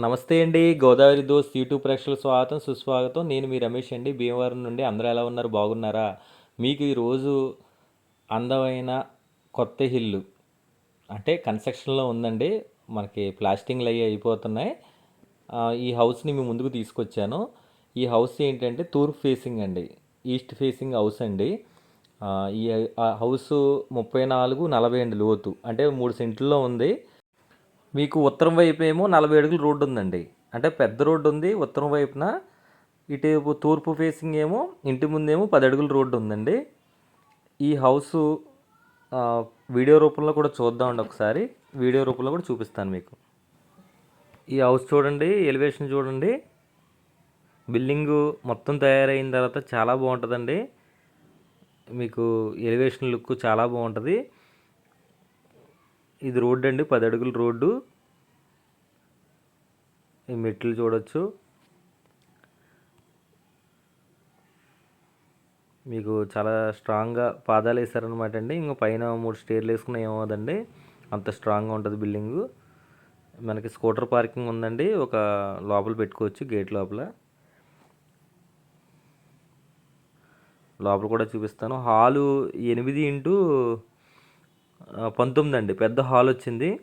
నమస్తే అండి. Godavari those YouTube ప్రేక్షకుల స్వాగతం సుస్వాగతం. నేను మీ రమేష్ అండి. భీమవరం నుండి అందరూ ఎలా ఉన్నారు? బాగున్నారా? మీకు ఈరోజు అందమైన కొత్త హిల్లు అంటే కన్స్ట్రక్షన్లో ఉందండి. మనకి ప్లాస్టింగ్లు అయ్యి అయిపోతున్నాయి. ఈ హౌస్ని మీ ముందుకు తీసుకొచ్చాను. ఈ హౌస్ ఏంటంటే తూర్పు ఫేసింగ్ అండి. ఈస్ట్ ఫేసింగ్ హౌస్ అండి. ఈ హౌస్ ముప్పై నాలుగు నలభై అండి లోతు అంటే మూడు సెంట్లలో ఉంది. మీకు ఉత్తరం వైపు ఏమో నలభై అడుగుల రోడ్డు ఉందండి. అంటే పెద్ద రోడ్డు ఉంది ఉత్తరం వైపున ఇటు తూర్పు ఫేసింగ్ ఏమో ఇంటి ముందేమో పది అడుగుల రోడ్డు ఉందండి. ఈ హౌస్ వీడియో రూపంలో కూడా చూద్దామండి ఒకసారి. వీడియో రూపంలో కూడా చూపిస్తాను మీకు. ఈ హౌస్ చూడండి ఎలివేషన్ చూడండి. బిల్డింగ్ మొత్తం తయారైన తర్వాత చాలా బాగుంటుందండి. మీకు ఎలివేషన్ లుక్ చాలా బాగుంటుంది. ఇది రోడ్డు అండి పది అడుగుల రోడ్డు. ఈ మెట్లు చూడొచ్చు. మీకు చాలా స్ట్రాంగ్గా పాదాలు వేసారనమాట అండి. ఇంకా పైన మూడు స్టేర్లు వేసుకున్న ఏమవుదండి అంత స్ట్రాంగ్గా ఉంటుంది బిల్డింగు. మనకి స్కూటర్ పార్కింగ్ ఉందండి. ఒక లోపల పెట్టుకోవచ్చు గేట్ లోపల. లోపల కూడా చూపిస్తాను. హాలు ఎనిమిది ఇంటూ పంతొమ్మిది అండి. పెద్ద హాల్ వచ్చింది.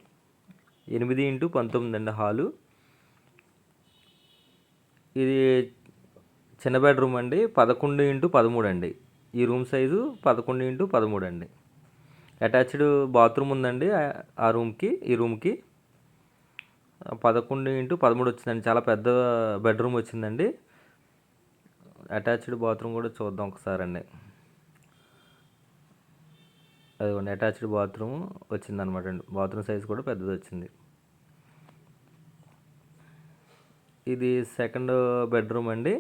ఎనిమిది ఇంటూ పంతొమ్మిది అండి హాలు. ఇది చిన్న బెడ్రూమ్ అండి. పదకొండు ఇంటూ పదమూడు అండి. ఈ రూమ్ సైజు పదకొండు ఇంటూ పదమూడు అండి. అటాచ్డ్ బాత్రూమ్ ఉందండి ఆ- రూమ్కి ఈ రూమ్కి. పదకొండు ఇంటూ పదమూడు వచ్చిందండి. చాలా పెద్ద బెడ్రూమ్ వచ్చిందండి. అటాచ్డ్ బాత్రూమ్ కూడా చూద్దాం ఒకసారి అండి అదిగోండి అటాచ్డ్ బాత్రూమ్ వచ్చింది అనమాట అండి. బాత్రూమ్ సైజ్ కూడా పెద్దది వచ్చింది. ఇది సెకండ్ బెడ్రూమ్ అండి.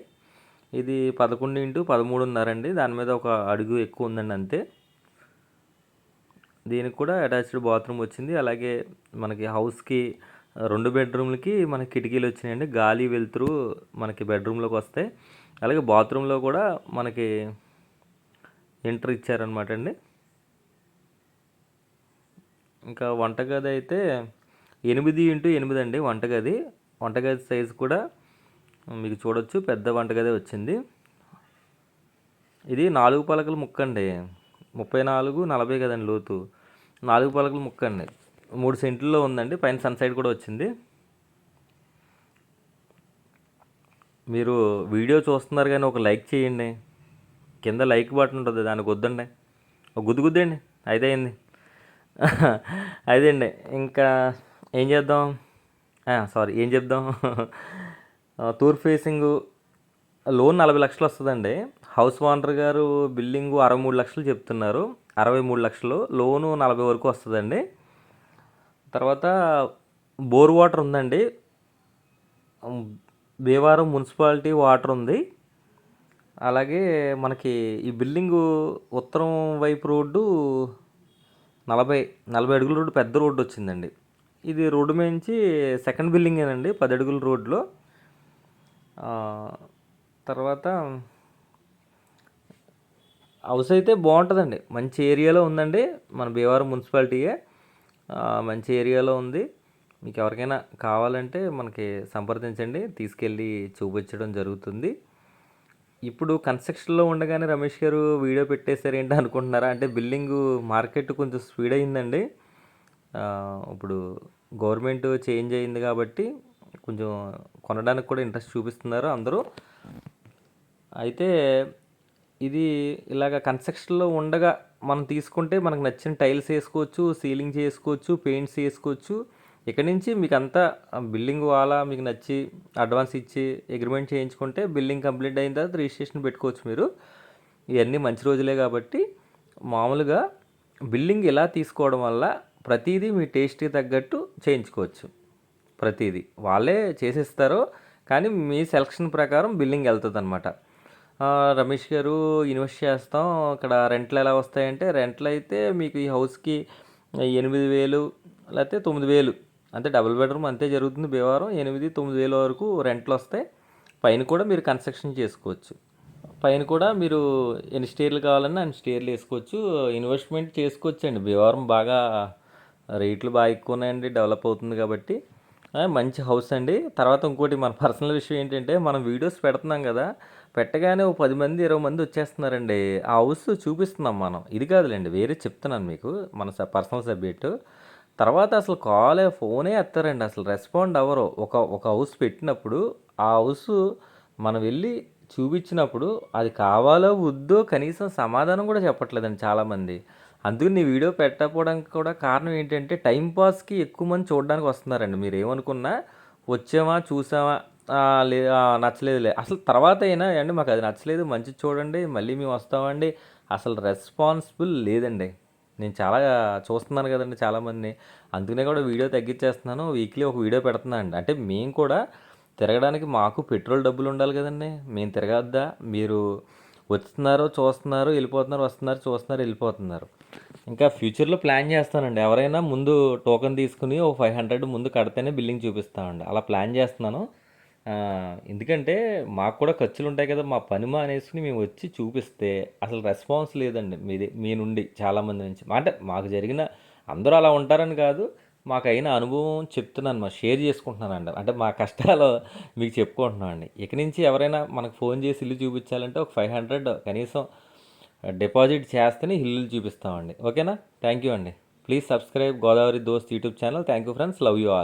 ఇది పదకొండు ఇంటూ పదమూడున్నర అండి. దాని మీద ఒక అడుగు ఎక్కువ ఉందండి అంతే. దీనికి కూడా అటాచ్డ్ బాత్రూమ్ వచ్చింది. అలాగే మనకి హౌస్కి రెండు బెడ్రూమ్లకి మనకి కిటికీలు వచ్చినాయండి. గాలి వెలుతురు మనకి బెడ్రూమ్లోకి వస్తాయి. అలాగే బాత్రూంలో కూడా మనకి ఎంటర్ ఇచ్చారనమాట అండి. ఇంకా వంటగది అయితే ఎనిమిది ఇంటూ ఎనిమిది అండి వంటగది. వంటగది సైజు కూడా మీకు చూడొచ్చు. పెద్ద వంటగది వచ్చింది. ఇది నాలుగు పలకల ముక్క అండి. ముప్పై నాలుగు నలభై కదండి లోతు. నాలుగు పలకల ముక్క అండి. మూడు సెంట్లలో ఉందండి. పైన సన్ సైడ్ కూడా వచ్చింది. మీరు వీడియో చూస్తున్నారు కానీ ఒక లైక్ చేయండి. కింద లైక్ బటన్ ఉంటుంది. దానికి వద్దండి. ఒక గుద్దు గుద్దండి. అయితే అయింది అదండి ఇంకా ఏం చేద్దాం? సారీ ఏం చెప్దాం? టూర్ ఫేసింగ్ లోన్ నలభై లక్షలు వస్తుందండి. హౌస్ ఓనర్ గారు బిల్డింగ్ అరవై మూడు లక్షలు చెప్తున్నారు. అరవై మూడు లక్షలు లోను నలభై వరకు వస్తుందండి. తర్వాత బోర్ వాటర్ ఉందండి. భీవారం మున్సిపాలిటీ వాటర్ ఉంది. అలాగే మనకి ఈ బిల్డింగు ఉత్తరం వైపు రోడ్డు నలభై నలభై అడుగుల రోడ్డు పెద్ద రోడ్డు వచ్చిందండి. ఇది రోడ్డు మించి సెకండ్ బిల్డింగేనండి పది అడుగుల రోడ్లో తర్వాత హౌస్ అయితే బాగుంటుందండి. మంచి ఏరియాలో ఉందండి. మన భీమవరం మున్సిపాలిటీయే. మంచి ఏరియాలో ఉంది. మీకు ఎవరికైనా కావాలంటే మనకి సంప్రదించండి. తీసుకెళ్ళి చూపించడం జరుగుతుంది. ఇప్పుడు కన్స్ట్రక్షన్లో ఉండగానే రమేష్ గారు వీడియో పెట్టేశారు ఏంటి అనుకుంటున్నారా? అంటే బిల్డింగ్ మార్కెట్ కొంచెం స్పీడ్ అయిందండి. ఇప్పుడు గవర్నమెంట్ చేంజ్ అయింది కాబట్టి కొంచెం కొనడానికి కూడా ఇంట్రెస్ట్ చూపిస్తున్నారు అందరూ. అయితే ఇది ఇలాగ కన్స్ట్రక్షన్లో ఉండగా మనం తీసుకుంటే మనకు నచ్చిన టైల్స్ వేసుకోవచ్చు సీలింగ్ చేసుకోవచ్చు పెయింట్స్ వేసుకోవచ్చు. ఇక్కడ నుంచి మీకు అంతా బిల్డింగ్ వాళ్ళ మీకు నచ్చి అడ్వాన్స్ ఇచ్చి అగ్రిమెంట్ చేయించుకుంటే బిల్డింగ్ కంప్లీట్ అయిన తర్వాత రిజిస్ట్రేషన్ పెట్టుకోవచ్చు మీరు. ఇవన్నీ మంచి రోజులే కాబట్టి మామూలుగా బిల్డింగ్ ఇలా తీసుకోవడం వల్ల ప్రతిదీ మీ టేస్ట్కి తగ్గట్టు చేయించుకోవచ్చు. ప్రతిదీ. వాళ్ళే చేసేస్తారు కానీ మీ సెలక్షన్ ప్రకారం బిల్లింగ్ వెళ్తుంది అనమాట రమేష్ గారు ఇన్వెస్ట్ చేస్తాం ఇక్కడ రెంట్లు ఎలా వస్తాయంటే రెంట్లు అయితే మీకు ఈ హౌస్కి ఎనిమిది వేలు లేకపోతే తొమ్మిది వేలు అంటే డబుల్ బెడ్రూమ్ అంతే జరుగుతుంది భీమవరం. ఎనిమిది తొమ్మిది వేల వరకు రెంట్లు వస్తాయి. పైన కూడా మీరు కన్స్ట్రక్షన్ చేసుకోవచ్చు. పైన కూడా మీరు ఎన్ని స్టేర్లు కావాలన్నా అన్ని స్టేర్లు వేసుకోవచ్చు. ఇన్వెస్ట్మెంట్ చేసుకోవచ్చు అండి భీమవరం బాగా రేట్లు బాగా ఎక్కువ ఉన్నాయండి. డెవలప్ అవుతుంది కాబట్టి. మంచి హౌస్ అండి. తర్వాత ఇంకోటి మన పర్సనల్ విషయం ఏంటంటే మనం వీడియోస్ పెడుతున్నాం కదా. పెట్టగానే ఓ పది మంది ఇరవై మంది వచ్చేస్తున్నారండి. ఆ హౌస్ చూపిస్తున్నాం మనం. ఇది కాదులేండి వేరే చెప్తున్నాను మీకు. మన పర్సనల్ సబ్జెక్టు. తర్వాత అసలు కాలే ఫోనే ఎత్తారండి. అసలు రెస్పాండ్ అవ్వరు. ఒక ఒక హౌస్ పెట్టినప్పుడు ఆ హౌస్ మనం వెళ్ళి చూపించినప్పుడు అది కావాలో వద్దో కనీసం సమాధానం కూడా చెప్పట్లేదండి చాలామంది. అందుకు నీ వీడియో పెట్టకపోవడానికి కూడా కారణం ఏంటంటే టైంపాస్కి ఎక్కువ మంది చూడడానికి వస్తున్నారండి. మీరు ఏమనుకున్నా వచ్చామా చూసామా లే నచ్చలేదులే. అసలు తర్వాత అయినా అండి మాకు అది నచ్చలేదు మంచి చూడండి మళ్ళీ మేము వస్తామండి. అసలు రెస్పాన్సిబుల్ లేదండి. నేను చాలా చూస్తున్నాను కదండి చాలామంది అందుకనే కూడా వీడియో తగ్గించేస్తున్నాను. వీక్లీ ఒక వీడియో పెడుతున్నాను అండి. అంటే మేము కూడా తిరగడానికి మాకు పెట్రోల్ డబ్బులు ఉండాలి కదండి. మేము తిరగద్దా? మీరు వస్తున్నారు చూస్తున్నారు వెళ్ళిపోతున్నారు వస్తున్నారు చూస్తున్నారు వెళ్ళిపోతున్నారు. ఇంకా ఫ్యూచర్లో ప్లాన్ చేస్తానండి. ఎవరైనా ముందు టోకెన్ తీసుకుని ఒక ఫైవ్ హండ్రెడ్ ముందు కడితేనే బిల్లింగ్ చూపిస్తామండి. అలా ప్లాన్ చేస్తున్నాను. ఎందుకంటే మాకు కూడా ఖర్చులు ఉంటాయి కదా మా పని మానేసుకుని మేము వచ్చి చూపిస్తే అసలు రెస్పాన్స్ లేదండి. మీది మీ నుండి చాలామంది నుంచి. అంటే మాకు జరిగిన అందరూ అలా ఉంటారని కాదు మాకు అయిన అనుభవం చెప్తున్నాను మా షేర్ చేసుకుంటున్నానండి. అంటే మా కష్టాలు మీకు చెప్పుకుంటున్నాను అండి ఇక నుంచి ఎవరైనా మనకు ఫోన్ చేసి ఇల్లు చూపించాలంటే ఒక ఫైవ్ హండ్రెడ్ కనీసం డిపాజిట్ చేస్తేనే ఇల్లు చూపిస్తామండి. ఓకేనా? థ్యాంక్ యూ అండి. Please subscribe Godavari Dost YouTube channel. Thank you friends. Love you all.